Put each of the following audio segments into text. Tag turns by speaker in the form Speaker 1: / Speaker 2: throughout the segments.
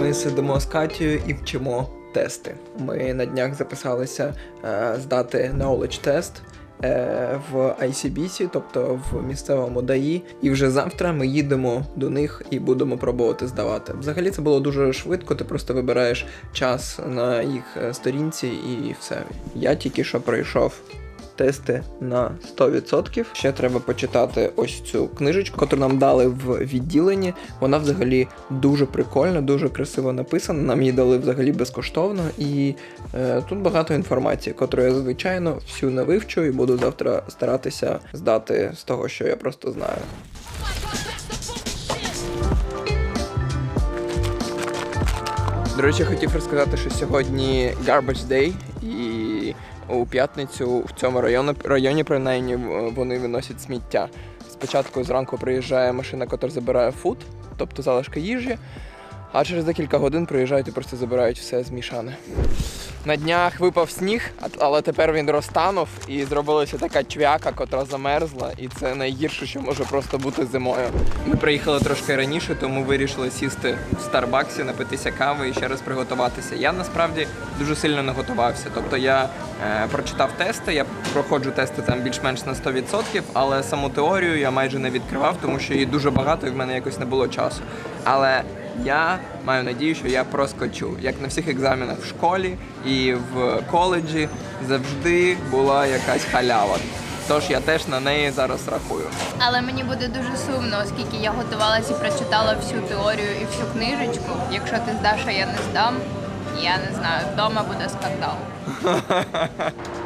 Speaker 1: Ми сидимо з Катією і вчимо тести. Ми на днях записалися е, здати knowledge тест в ICBC, тобто в місцевому ДАІ. І вже завтра ми їдемо до них і будемо пробувати здавати. Взагалі це було дуже швидко. Ти просто вибираєш час на їх е, сторінці і все. Я тільки що пройшов тести на 100%. Ще треба почитати ось цю книжечку, яку нам дали в відділенні. Вона взагалі дуже прикольна, дуже красиво написана. Нам її дали взагалі безкоштовно, і е, тут багато інформації, яку я звичайно всю не вивчу і буду завтра старатися здати з того, що я просто знаю. До речі, хотів розказати, що сьогодні Garbage Day, і у п'ятницю в цьому районі, районі принаймні вони виносять сміття. Спочатку зранку приїжджає машина, яка забирає фуд, тобто залишки їжі, а через декілька годин приїжджають і просто забирають все змішане. На днях випав сніг, але тепер він розтанув і зробилася така чвяка, котра замерзла, і це найгірше, що може просто бути зимою. Ми приїхали трошки раніше, тому вирішили сісти в Старбаксі, напитися кави і ще раз приготуватися. Я насправді дуже сильно не готувався. Тобто я е, прочитав тести, я проходжу тести там більш-менш на 100%, але саму теорію я майже не відкривав, тому що її дуже багато і в мене якось не було часу. Але я маю надію, що я проскочу. Як на всіх екзаменах в школі і в коледжі завжди була якась халява. Тож я теж на неї зараз рахую.
Speaker 2: Але мені буде дуже сумно, оскільки я готувалася і прочитала всю теорію і всю книжечку. Якщо ти здаш, а я не здам, я не знаю, вдома буде скандал.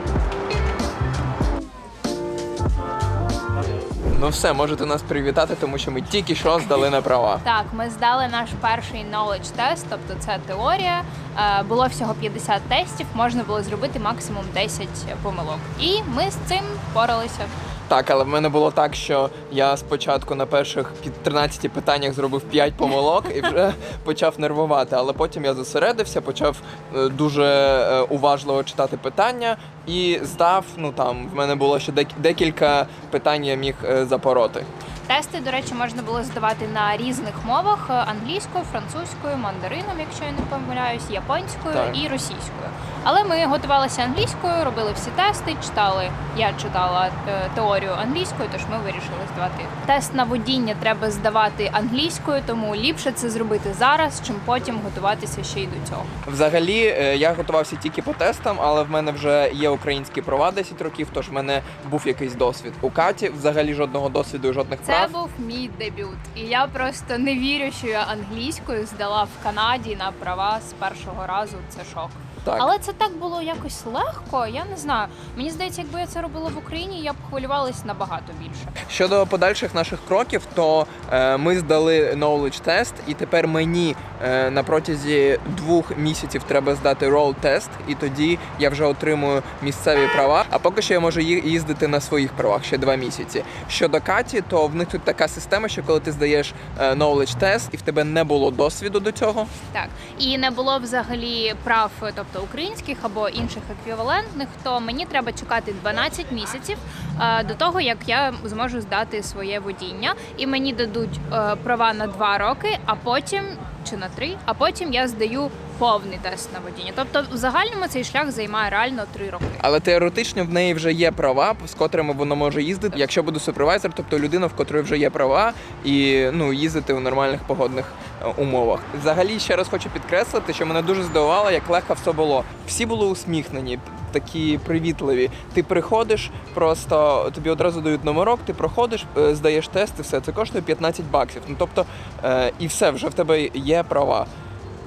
Speaker 1: Ну все, можете нас привітати, тому що ми тільки що здали на права.
Speaker 2: Так, ми здали наш перший knowledge тест, тобто це теорія. Е, Було всього 50 тестів, можна було зробити максимум 10 помилок. І ми з цим впоралися.
Speaker 1: Так, але в мене було так, що я спочатку на перших під 13 питаннях зробив 5 помилок і вже почав нервувати. Але потім я зосередився, почав е, дуже е, уважливо читати питання і здав. Ну там в мене було ще декілька питань я міг е, запороти.
Speaker 2: Тести, до речі, можна було здавати на різних мовах: е, англійською, французькою, мандарином, якщо я не помиляюсь, японською
Speaker 1: Так.
Speaker 2: і російською. Але ми готувалися англійською, робили всі тести, читали. Я читала е, теорію англійською, тож ми вирішили здавати. Тест на водіння треба здавати англійською, тому ліпше це зробити зараз, чим потім готуватися ще й до цього.
Speaker 1: Взагалі, я готувався тільки по тестам, але в мене вже є українські права 10 років, тож в мене був якийсь досвід. У Каті взагалі жодного досвіду і жодних
Speaker 2: Це
Speaker 1: прав.
Speaker 2: був мій дебют, і я просто не вірю, що я англійською здала в Канаді на права з першого разу. Це шок.
Speaker 1: Так.
Speaker 2: Але це так було якось легко. Я не знаю. Мені здається, якби я це робила в Україні, я б хвилювалась набагато більше.
Speaker 1: Щодо подальших наших кроків, то е, ми здали knowledge тест, і тепер мені е, на протязі двох місяців треба здати roll тест, і тоді я вже отримую місцеві права. А поки що я можу їздити на своїх правах ще два місяці. Щодо Каті, то в них тут така система, що коли ти здаєш е, knowledge тест і в тебе не було досвіду до цього,
Speaker 2: Так і не було взагалі прав, тобто українських або інших еквівалентних, то мені треба чекати 12 місяців е, до того, як я зможу здати своє водіння, і мені дадуть е, права на 2 роки, а потім чи на 3, а потім я здаю повний тест на водіння. Тобто, в загальному цей шлях займає реально 3 роки.
Speaker 1: але теоретично в неї вже є права, з котрими вона може їздити. Якщо буде супервайзер, тобто людина, в котрої вже є права, і ну їздити у нормальних погодних е, умовах. Взагалі ще раз хочу підкреслити, що мене дуже здивувало, як легко все було. Всі були усміхнені, такі привітливі. Ти приходиш, просто тобі одразу дають номерок, ти проходиш, е, здаєш тест, і все це коштує 15 баксів. Ну тобто, е, і все, вже в тебе є права.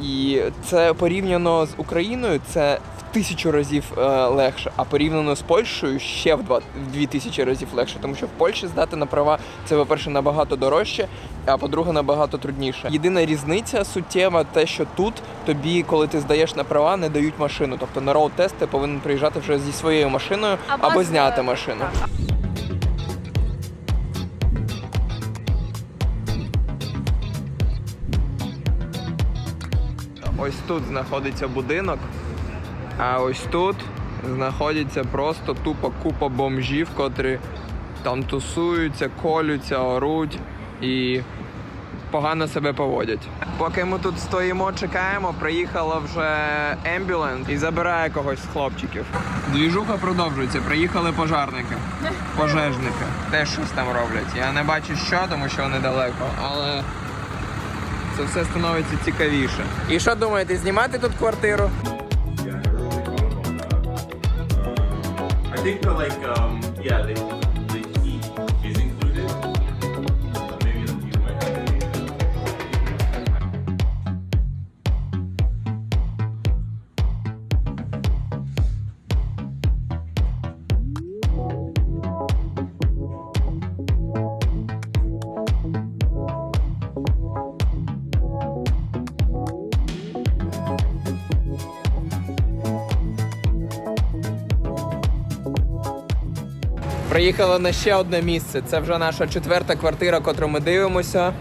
Speaker 1: І це порівняно з Україною, це в тисячу разів е, легше, а порівняно з Польщею ще в два в дві тисячі разів легше, тому що в Польщі здати на права це, по-перше, набагато дорожче, а по-друге, набагато трудніше. Єдина різниця суттєва, те, що тут тобі, коли ти здаєш на права, не дають машину. Тобто на роуд-тест ти повинен приїжджати вже зі своєю машиною або,
Speaker 2: з-
Speaker 1: зняти машину.
Speaker 2: Так.
Speaker 1: Ось тут знаходиться будинок, а ось тут знаходиться просто тупо купа бомжів, котрі там тусуються, колються, оруть і погано себе поводять. Поки ми тут стоїмо, чекаємо, приїхала вже ембюленс і забирає когось з хлопчиків. Двіжуха продовжується. Приїхали пожарники, пожежники. Теж щось там роблять. Я не бачу що, тому що вони далеко, але це все становиться цікавіше. І що думаєте, знімати тут квартиру?
Speaker 3: I think they're like, um, yeah, they,
Speaker 1: Приїхали на ще одне місце. Це вже наша четверта квартира, котру ми дивимося.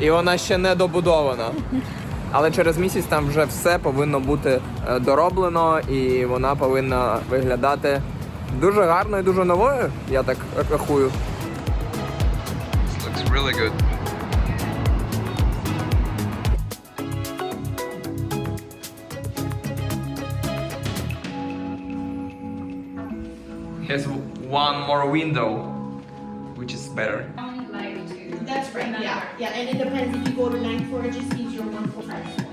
Speaker 1: І вона ще не добудована. Але через місяць там вже все повинно бути е, дороблено, і вона повинна виглядати дуже гарно і дуже новою, я так рахую. Looks really good. One more window, which is better.
Speaker 4: That's right, yeah, yeah, and it depends, if you go to ninth floor, it just means you're one floor higher.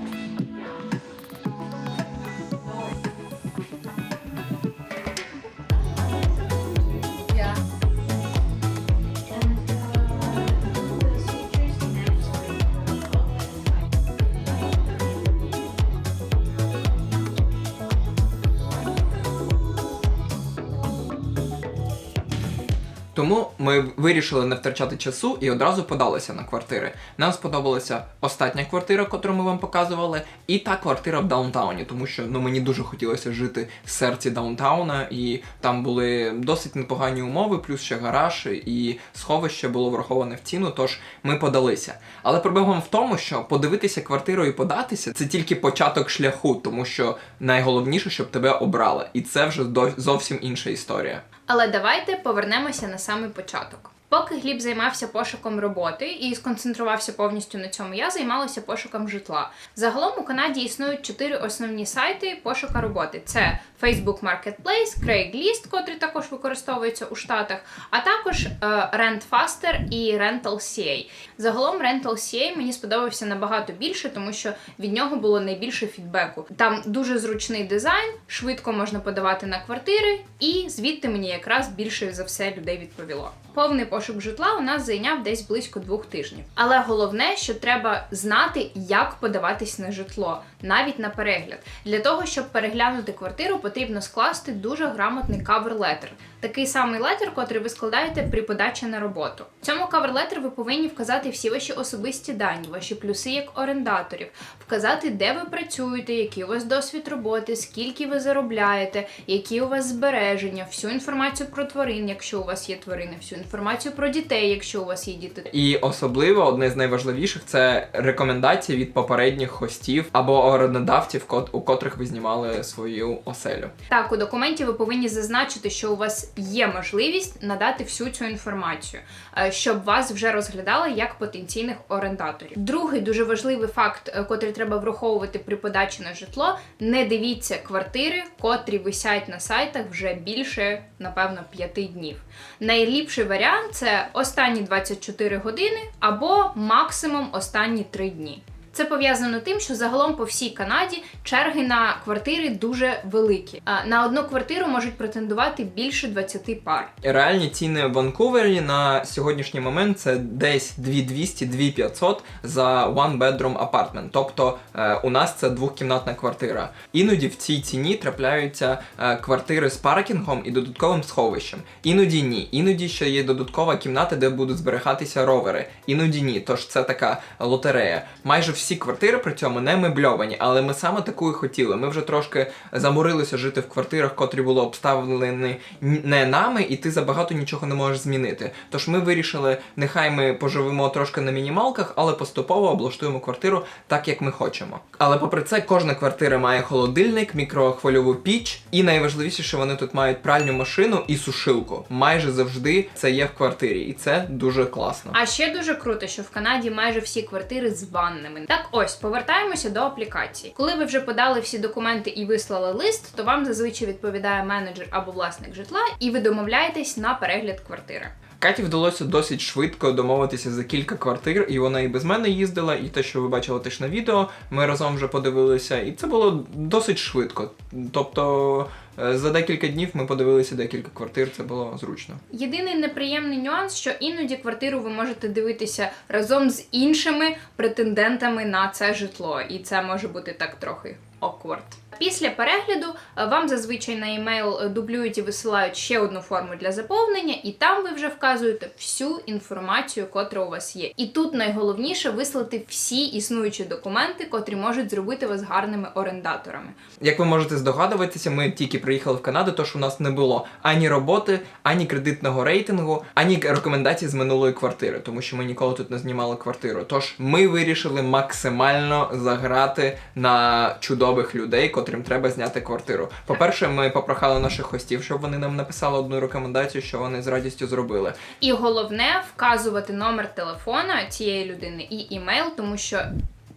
Speaker 1: Тому ми вирішили не втрачати часу і одразу подалися на квартири. Нам сподобалася остання квартира, яку ми вам показували, і та квартира в даунтауні, тому що ну мені дуже хотілося жити в серці даунтауна, і там були досить непогані умови, плюс ще гараж, і сховище було враховане в ціну. Тож ми подалися. Але проблема в тому, що подивитися квартиру і податися це тільки початок шляху, тому що найголовніше, щоб тебе обрали, і це вже зовсім інша історія.
Speaker 2: Але давайте повернемося на самий початок. Поки Гліб займався пошуком роботи і сконцентрувався повністю на цьому, я займалася пошуком житла. Загалом у Канаді існують чотири основні сайти пошука роботи: це Facebook Marketplace, Craigslist, котрий також використовується у Штатах, а також е, RentFaster і Rental.ca. Загалом Rental.ca мені сподобався набагато більше, тому що від нього було найбільше фідбеку. Там дуже зручний дизайн, швидко можна подавати на квартири, і звідти мені якраз більше за все людей відповіло. Повний пошук житла у нас зайняв десь близько двох тижнів. Але головне, що треба знати, як подаватись на житло, навіть на перегляд. Для того, щоб переглянути квартиру, потрібно скласти дуже грамотний кавер-летер. Такий самий летер, котрий ви складаєте при подачі на роботу. В цьому кавер-летер ви повинні вказати всі ваші особисті дані, ваші плюси як орендаторів, вказати, де ви працюєте, який у вас досвід роботи, скільки ви заробляєте, які у вас збереження, всю інформацію про тварин, якщо у вас є тварини, всю інформацію про дітей, якщо у вас є діти.
Speaker 1: І особливо одне з найважливіших це рекомендації від попередніх хостів або орендодавців, у котрих ви знімали свою оселю.
Speaker 2: Так, у документі ви повинні зазначити, що у вас є можливість надати всю цю інформацію, е, щоб вас вже розглядали як потенційних орендаторів. Другий дуже важливий факт, е, котрий треба враховувати при подачі на житло: не дивіться квартири, котрі висять на сайтах вже більше, напевно, п'яти днів. Найліпший варіант це останні 24 години або максимум останні 3 дні. Це пов'язано тим, що загалом по всій Канаді черги на квартири дуже великі. На одну квартиру можуть претендувати більше 20 пар.
Speaker 1: Реальні ціни в Ванкувері на сьогоднішній момент це десь 2200-2500 за one bedroom apartment. Тобто е, у нас це двохкімнатна квартира. Іноді в цій ціні трапляються е, квартири з паркінгом і додатковим сховищем. Іноді ні. Іноді ще є додаткова кімната, де будуть зберігатися ровери. Іноді ні. Тож це така лотерея. Майже всі квартири при цьому не мебльовані, але ми саме таку і хотіли. Ми вже трошки заморилися жити в квартирах, котрі були обставлені не нами, і ти забагато нічого не можеш змінити. Тож ми вирішили, нехай ми поживемо трошки на мінімалках, але поступово облаштуємо квартиру так, як ми хочемо. Але попри це, кожна квартира має холодильник, мікрохвильову піч, і найважливіше, що вони тут мають пральню машину і сушилку. Майже завжди це є в квартирі, і це дуже класно.
Speaker 2: А ще дуже круто, що в Канаді майже всі квартири з ваннами. Так ось повертаємося до аплікації. Коли ви вже подали всі документи і вислали лист, то вам зазвичай відповідає менеджер або власник житла, і ви домовляєтесь на перегляд квартири.
Speaker 1: Каті вдалося досить швидко домовитися за кілька квартир, і вона і без мене їздила, і те, що ви бачили теж на відео, ми разом вже подивилися, і це було досить швидко. Тобто за декілька днів ми подивилися декілька квартир, це було зручно.
Speaker 2: Єдиний неприємний нюанс, що іноді квартиру ви можете дивитися разом з іншими претендентами на це житло, і це може бути так трохи awkward. Після перегляду е, вам зазвичай на емейл е, дублюють і висилають ще одну форму для заповнення, і там ви вже вказуєте всю інформацію, котра у вас є. І тут найголовніше вислати всі існуючі документи, котрі можуть зробити вас гарними орендаторами.
Speaker 1: Як ви можете здогадуватися, ми тільки приїхали в Канаду, тож у нас не було ані роботи, ані кредитного рейтингу, ані рекомендацій з минулої квартири, тому що ми ніколи тут не знімали квартиру. Тож ми вирішили максимально заграти на чудових людей, котрим треба зняти квартиру. По-перше, ми попрохали наших хостів, щоб вони нам написали одну рекомендацію, що вони з радістю зробили.
Speaker 2: І головне вказувати номер телефона цієї людини і імейл, тому що.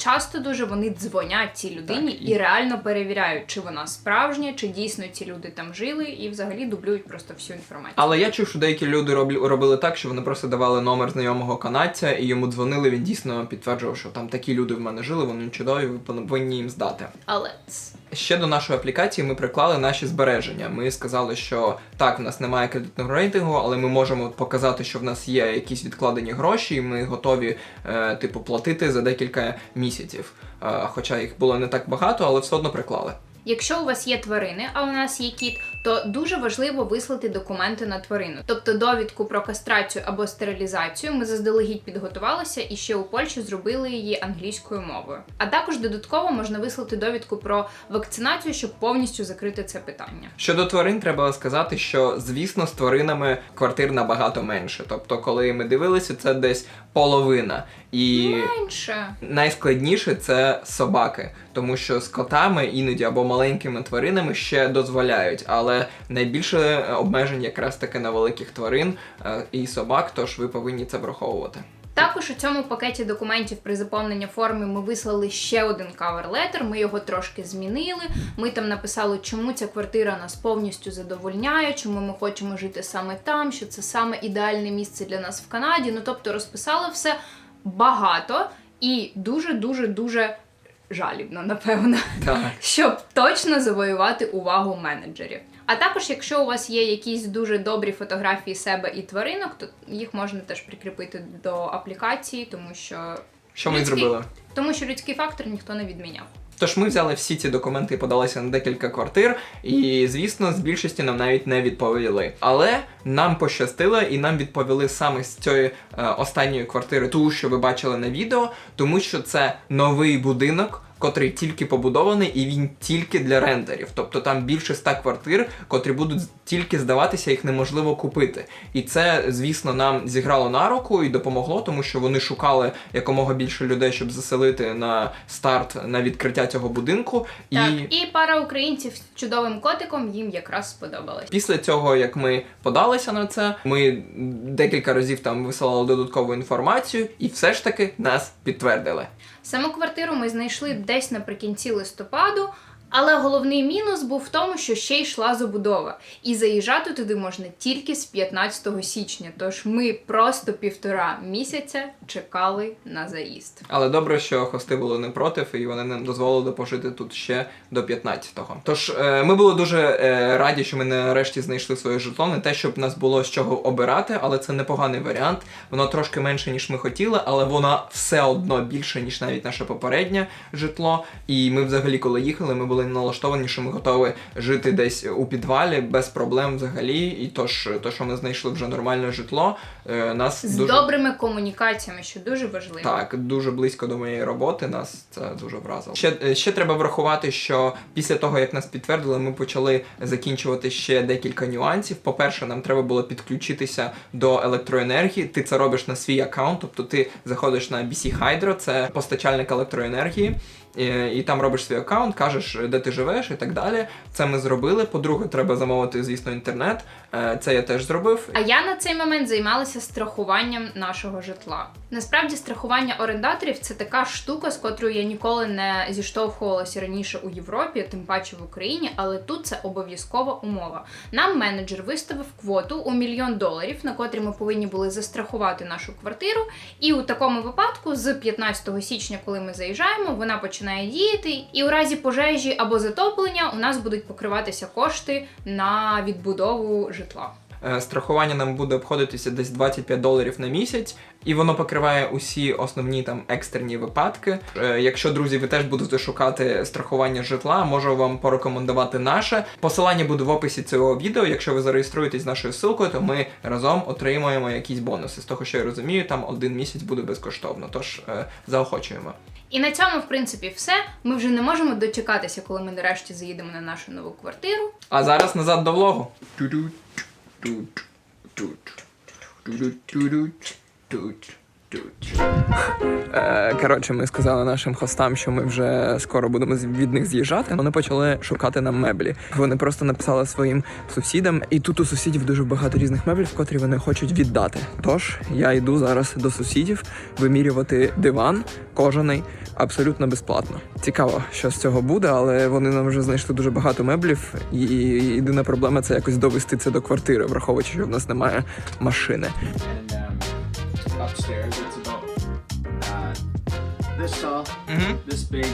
Speaker 2: Часто дуже вони дзвонять цій людині
Speaker 1: Так, і-
Speaker 2: і реально перевіряють, чи вона справжня, чи дійсно ці люди там жили, і взагалі дублюють просто всю інформацію.
Speaker 1: Але я чув, що деякі люди робили так, що вони просто давали номер знайомого канадця і йому дзвонили. Він дійсно підтверджував, що там такі люди в мене жили, вони чудові, ви повинні їм здати.
Speaker 2: Але
Speaker 1: Ще до нашої аплікації ми приклали наші збереження. Ми сказали, що так, в нас немає кредитного рейтингу, але ми можемо показати, що в нас є якісь відкладені гроші, і ми готові, е, типу, платити за декілька місяців. Е, хоча їх було не так багато, але все одно приклали.
Speaker 2: Якщо у вас є тварини, а у нас є кіт, то дуже важливо вислати документи на тварину, тобто довідку про кастрацію або стерилізацію. Ми заздалегідь підготувалися і ще у Польщі зробили її англійською мовою. А також додатково можна вислати довідку про вакцинацію, щоб повністю закрити це питання.
Speaker 1: Щодо тварин, треба сказати, що звісно з тваринами квартир набагато менше. Тобто, коли ми дивилися, це десь половина. І
Speaker 2: Менше.
Speaker 1: найскладніше це собаки, тому що з котами іноді або маленькими тваринами ще дозволяють, але найбільше обмежень якраз таки на великих тварин е, і собак, тож ви повинні це враховувати.
Speaker 2: Також у цьому пакеті документів при заповненні форми ми вислали ще один кавер-летер. Ми його трошки змінили. Ми там написали, чому ця квартира нас повністю задовольняє, чому ми хочемо жити саме там, що це саме ідеальне місце для нас в Канаді. Ну тобто розписали все багато і дуже дуже дуже жалібно, напевно
Speaker 1: Так.
Speaker 2: щоб точно завоювати увагу менеджерів. А також, якщо у вас є якісь дуже добрі фотографії себе і тваринок, то їх можна теж прикріпити до аплікації, тому що
Speaker 1: Що ми зробили?
Speaker 2: тому що людський фактор ніхто не відміняв.
Speaker 1: Тож ми взяли всі ці документи і подалися на декілька квартир, і звісно, з більшості нам навіть не відповіли. Але нам пощастило, і нам відповіли саме з цієї е, останньої квартири, ту, що ви бачили на відео, тому що це новий будинок. Котрий тільки побудований, і він тільки для рентерів. Тобто там більше ста квартир, котрі будуть тільки здаватися, їх неможливо купити. І це, звісно, нам зіграло на руку і допомогло, тому що вони шукали якомога більше людей, щоб заселити на старт на відкриття цього будинку. І
Speaker 2: і пара українців з чудовим котиком їм якраз сподобалось.
Speaker 1: після цього, як ми подалися на це, ми декілька разів там висилали додаткову інформацію, і все ж таки нас підтвердили.
Speaker 2: Саму квартиру ми знайшли десь наприкінці листопаду. Але головний мінус був в тому, що ще йшла забудова, і заїжджати туди можна тільки з 15 січня. Тож ми просто півтора місяця чекали на заїзд.
Speaker 1: Але добре, що хости були не проти, і вони нам дозволили пожити тут ще до 15-го. Тож е, ми були дуже е, раді, що ми нарешті знайшли своє житло. Не те, щоб нас було з чого обирати, але це непоганий варіант. Воно трошки менше, ніж ми хотіли, але воно все одно більше, ніж навіть наше попереднє житло. І ми взагалі, коли їхали, ми були були налаштовані, що ми готові жити десь у підвалі без проблем взагалі. І то, ж, то що ми знайшли вже нормальне житло, е, нас
Speaker 2: З
Speaker 1: дуже
Speaker 2: добрими комунікаціями, що дуже важливо.
Speaker 1: так, дуже близько до моєї роботи. Нас це дуже вразило. Ще, е, ще треба врахувати, що після того, як нас підтвердили, ми почали закінчувати ще декілька нюансів. По-перше, нам треба було підключитися до електроенергії. Ти це робиш на свій аккаунт, тобто ти заходиш на BC Hydro, це постачальник електроенергії. І, і там робиш свій аккаунт, кажеш, де ти живеш і так далі. Це ми зробили. По-друге, треба замовити, звісно, інтернет. Е, Це я теж зробив.
Speaker 2: А я на цей момент займалася страхуванням нашого житла. Насправді, страхування орендаторів це така штука, з котрою я ніколи не зіштовхувалася раніше у Європі, тим паче в Україні, але тут це обов'язкова умова. Нам менеджер виставив квоту у мільйон доларів, на котрі ми повинні були застрахувати нашу квартиру. І у такому випадку, з 15 січня, коли ми заїжджаємо, вона починає діяти, і у разі пожежі або затоплення у нас будуть покриватися кошти на відбудову житла.
Speaker 1: Е, Страхування нам буде обходитися десь 25 доларів на місяць, і воно покриває усі основні там екстрені випадки. Е, Якщо друзі, ви теж будете шукати страхування житла, можу вам порекомендувати наше. Посилання буде в описі цього відео. Якщо ви зареєструєтесь нашою ссылкою, то ми разом отримаємо якісь бонуси. З того, що я розумію, там один місяць буде безкоштовно. Тож е, заохочуємо.
Speaker 2: І на цьому, в принципі, все. Ми вже не можемо дочекатися, коли ми нарешті заїдемо на нашу нову квартиру.
Speaker 1: А зараз назад до влогу. Е, Коротше, ми сказали нашим хостам, що ми вже скоро будемо від них з'їжджати. Вони почали шукати нам меблі. Вони просто написали своїм сусідам, і тут у сусідів дуже багато різних меблів, котрі вони хочуть віддати. Тож я йду зараз до сусідів вимірювати диван кожаний абсолютно безплатно. Цікаво, що з цього буде, але вони нам вже знайшли дуже багато меблів, і єдина проблема це якось довести це до квартири, враховуючи, що в нас немає машини.
Speaker 5: Upstairs it's about uh, this tall,
Speaker 1: Угу.
Speaker 5: this big.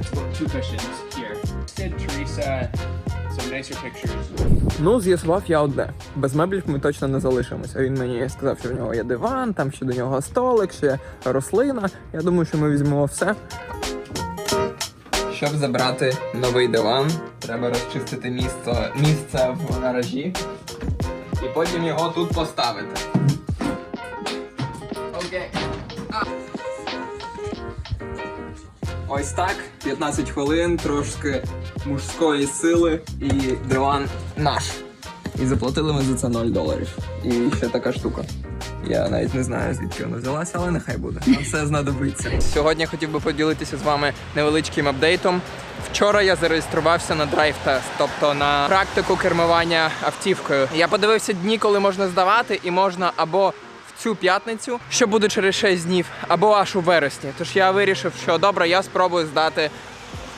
Speaker 5: It's about two cushions here. Did Teresa some nicer pictures?
Speaker 1: Ну, з'ясував я одне. Без меблів ми точно не залишимося. Він мені сказав, що в нього є диван, там ще до нього столик, ще рослина. Я думаю, що ми візьмемо все. Щоб забрати новий диван, треба розчистити місце, місце в гаражі і потім його тут поставити. Ось так, 15 хвилин, трошки мужської сили і диван наш. І заплатили ми за це 0 доларів. І ще така штука. Я навіть не знаю, звідки вона взялася, але нехай буде. Нам все знадобиться. Сьогодні хотів би поділитися з вами невеличким апдейтом. Вчора я зареєструвався на драйв-тест, тобто на практику кермування автівкою. Я подивився дні, коли можна здавати, і можна або цю п'ятницю, що буде через 6 днів, або аж у вересні. Тож я вирішив, що добре, я спробую здати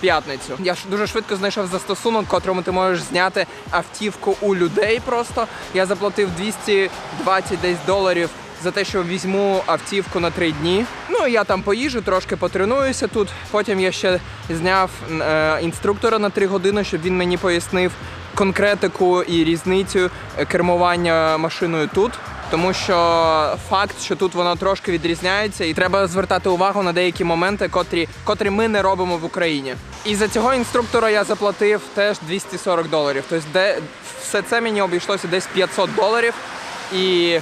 Speaker 1: п'ятницю. Я дуже швидко знайшов застосунок, котрому ти можеш зняти автівку у людей. Просто я заплатив 220 десь доларів за те, що візьму автівку на три дні. Ну я там поїжджу, трошки потренуюся тут. Потім я ще зняв е, інструктора на три години, щоб він мені пояснив конкретику і різницю кермування машиною тут. Тому що факт, що тут воно трошки відрізняється, і треба звертати увагу на деякі моменти, котрі, котрі ми не робимо в Україні. І за цього інструктора я заплатив теж 240 доларів. Тобто, де все це мені обійшлося десь 500 доларів. І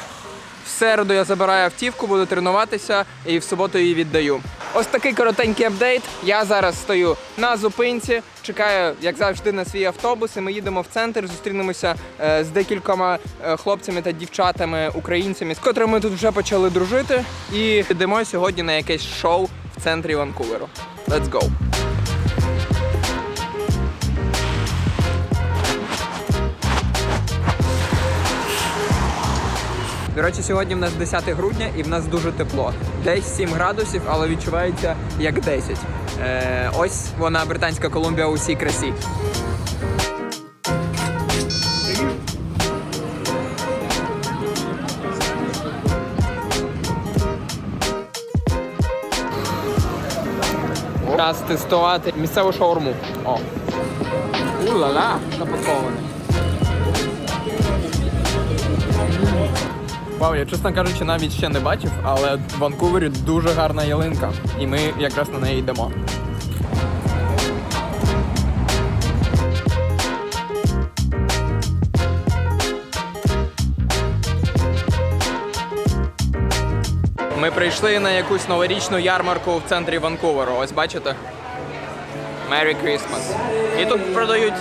Speaker 1: в середу я забираю автівку, буду тренуватися і в суботу її віддаю. Ось такий коротенький апдейт. Я зараз стою на зупинці, чекаю, як завжди, на свій автобус. І ми їдемо в центр, зустрінемося е, з декількома е, хлопцями та дівчатами, українцями, з котрими ми тут вже почали дружити. І йдемо сьогодні на якесь шоу в центрі Ванкуверу. Let's go! До речі, сьогодні в нас 10 грудня і в нас дуже тепло. Десь 7 градусів, але відчувається як 10. Е, ось вона Британська Колумбія у всій красі. Час тестувати місцеву шаурму. О. У-ла-ла, запаковане. Вау, я чесно кажучи, навіть ще не бачив, але в Ванкувері дуже гарна ялинка, і ми якраз на неї йдемо. Ми прийшли на якусь новорічну ярмарку в центрі Ванкуверу. Ось бачите? Merry Christmas. І тут продають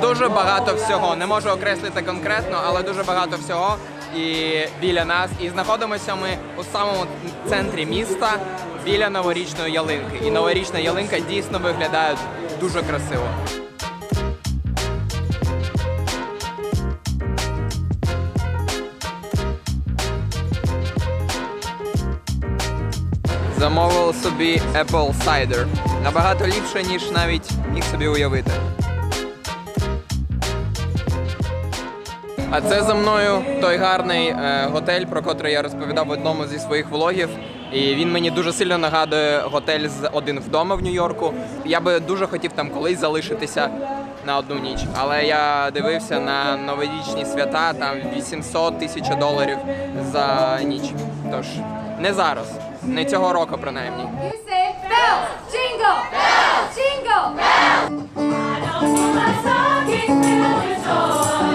Speaker 1: дуже багато всього. Не можу окреслити конкретно, але дуже багато всього. І біля нас. І знаходимося ми у самому центрі міста біля новорічної ялинки. І новорічна ялинка дійсно виглядає дуже красиво. Замовив собі Apple Cider. Набагато ліпше, ніж навіть міг собі уявити. А це за мною той гарний е, готель, про котрий я розповідав в одному зі своїх влогів. І він мені дуже сильно нагадує готель з один вдома в Нью-Йорку. Я би дуже хотів там колись залишитися на одну ніч. Але я дивився на новорічні свята, там 800 тисяч доларів за ніч. Тож не зараз, не цього року принаймні.
Speaker 6: Bells, jingle, bells, jingle, bells. I know my stocking's filled with joy,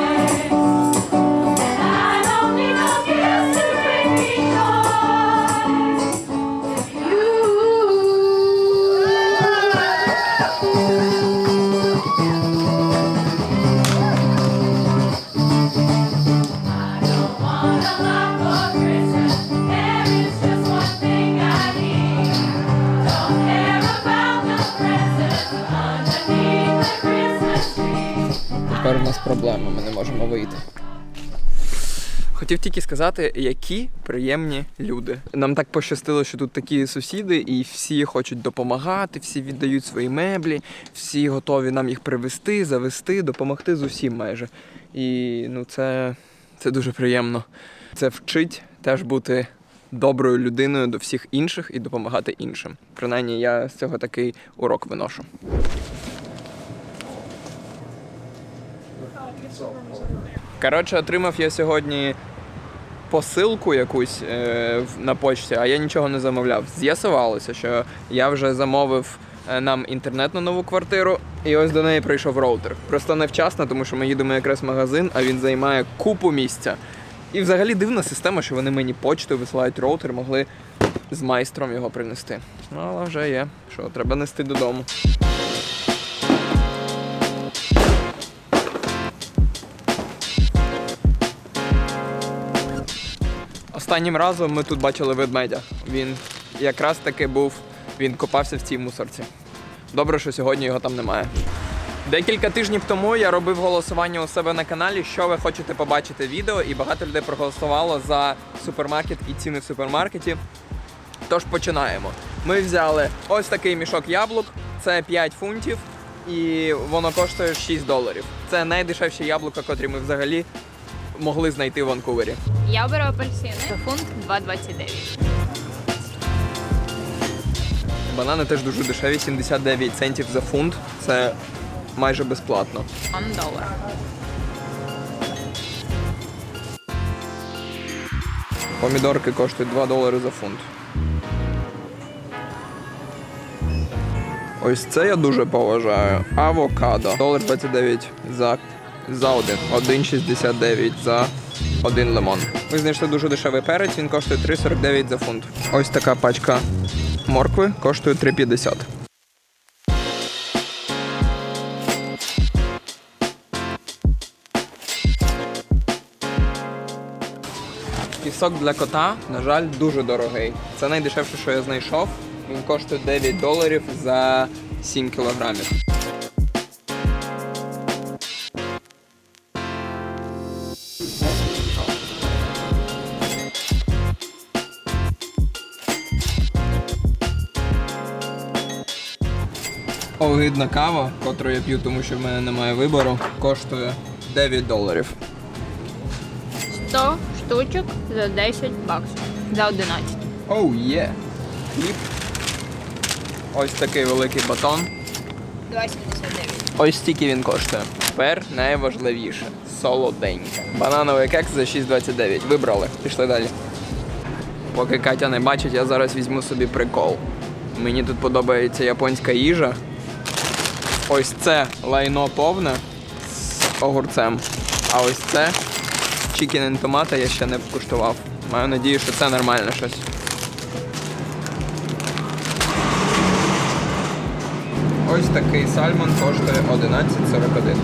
Speaker 1: Хотів тільки сказати, які приємні люди. Нам так пощастило, що тут такі сусіди, і всі хочуть допомагати, всі віддають свої меблі, всі готові нам їх привезти, завести, допомогти з усім майже. І ну, це, це дуже приємно. Це вчить теж бути доброю людиною до всіх інших і допомагати іншим. Принаймні, я з цього такий урок виношу. Коротше, отримав я сьогодні посилку якусь е, на почті, а я нічого не замовляв. З'ясувалося, що я вже замовив е, нам інтернет на нову квартиру, і ось до неї прийшов роутер. Просто невчасно, тому що ми їдемо якраз в магазин, а він займає купу місця. І взагалі дивна система, що вони мені почтою висилають роутер, могли з майстром його принести. Ну, але вже є. Що, треба нести додому. Останнім разом ми тут бачили ведмедя. Він якраз таки був, він копався в цій мусорці. Добре, що сьогодні його там немає. Декілька тижнів тому я робив голосування у себе на каналі, що ви хочете побачити відео, і багато людей проголосувало за супермаркет і ціни в супермаркеті. Тож починаємо. Ми взяли ось такий мішок яблук, це 5 фунтів, і воно коштує 6 доларів. Це найдешевші яблука, котрі ми взагалі могли знайти в Ванкувері.
Speaker 2: Я беру апельсини. Фунт 2,29.
Speaker 1: Банани теж дуже дешеві, 79 центів за фунт. Це майже безплатно.
Speaker 2: 1 долар.
Speaker 1: Помідорки коштують 2 долари за фунт. Ось це я дуже поважаю. Авокадо. Долар 29 за, за один. 1,69 за один лимон. Ми знайшли дуже дешевий перець, він коштує 3,49 за фунт. Ось така пачка моркви коштує 3,50. Пісок для кота, на жаль, дуже дорогий. Це найдешевше, що я знайшов. Він коштує 9 доларів за 7 кілограмів. Огидна кава, котру я п'ю, тому що в мене немає вибору, коштує 9 доларів.
Speaker 2: 100 штучок за 10 баксів. За 11.
Speaker 1: Оу, є. Хліб. Ось такий великий батон.
Speaker 2: 2,79.
Speaker 1: Ось стільки він коштує. Тепер найважливіше солоденьке. Банановий кекс за 6,29. Вибрали. Пішли далі. Поки Катя не бачить, я зараз візьму собі прикол. Мені тут подобається японська їжа. Ось це лайно повне з огурцем. А ось це чікін томата я ще не куштував. Маю надію, що це нормальне щось. Ось такий сальмон коштує 11,41.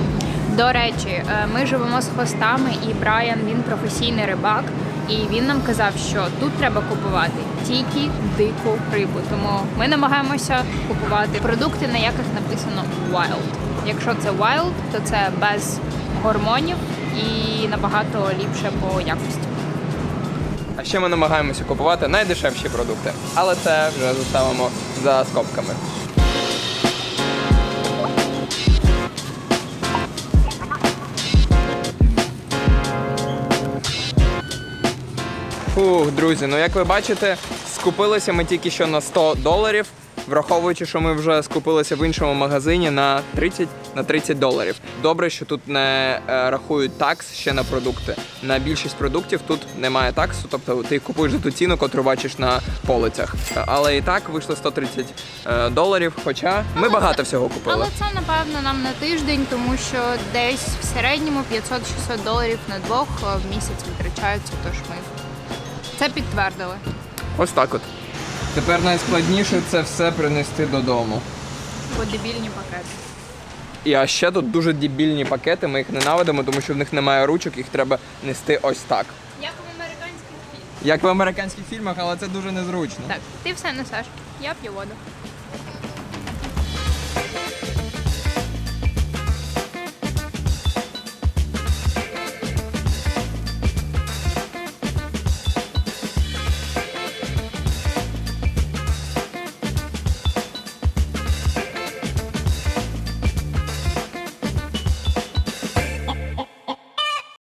Speaker 2: До речі, е, ми живемо з хвостами і Брайан він професійний рибак. І він нам казав, що тут треба купувати тільки дику рибу. Тому ми намагаємося купувати продукти, на яких написано wild. Якщо це wild, то це без гормонів і набагато ліпше по якості.
Speaker 1: А ще ми намагаємося купувати найдешевші продукти, але це вже заставимо за скобками. Фух, друзі, ну як ви бачите, скупилися ми тільки що на 100 доларів, враховуючи, що ми вже скупилися в іншому магазині на 30 на 30 доларів. Добре, що тут не е, рахують такс ще на продукти. На більшість продуктів тут немає таксу, тобто ти купуєш за ту ціну, котру бачиш на полицях. Але і так вийшло 130 е, доларів. Хоча ми багато всього купили.
Speaker 2: Але це напевно нам на тиждень, тому що десь в середньому 500-600 доларів на двох е, в місяць витрачаються. Тож ми це підтвердили.
Speaker 1: Ось так от. Тепер найскладніше це все принести додому.
Speaker 2: Бо дебільні пакети.
Speaker 1: І а ще тут дуже дебільні пакети, ми їх ненавидимо, тому що в них немає ручок, їх треба нести ось так.
Speaker 2: Як в американських фільмах.
Speaker 1: Як в американських фільмах, але це дуже незручно.
Speaker 2: Так, ти все несеш. Я п'ю воду.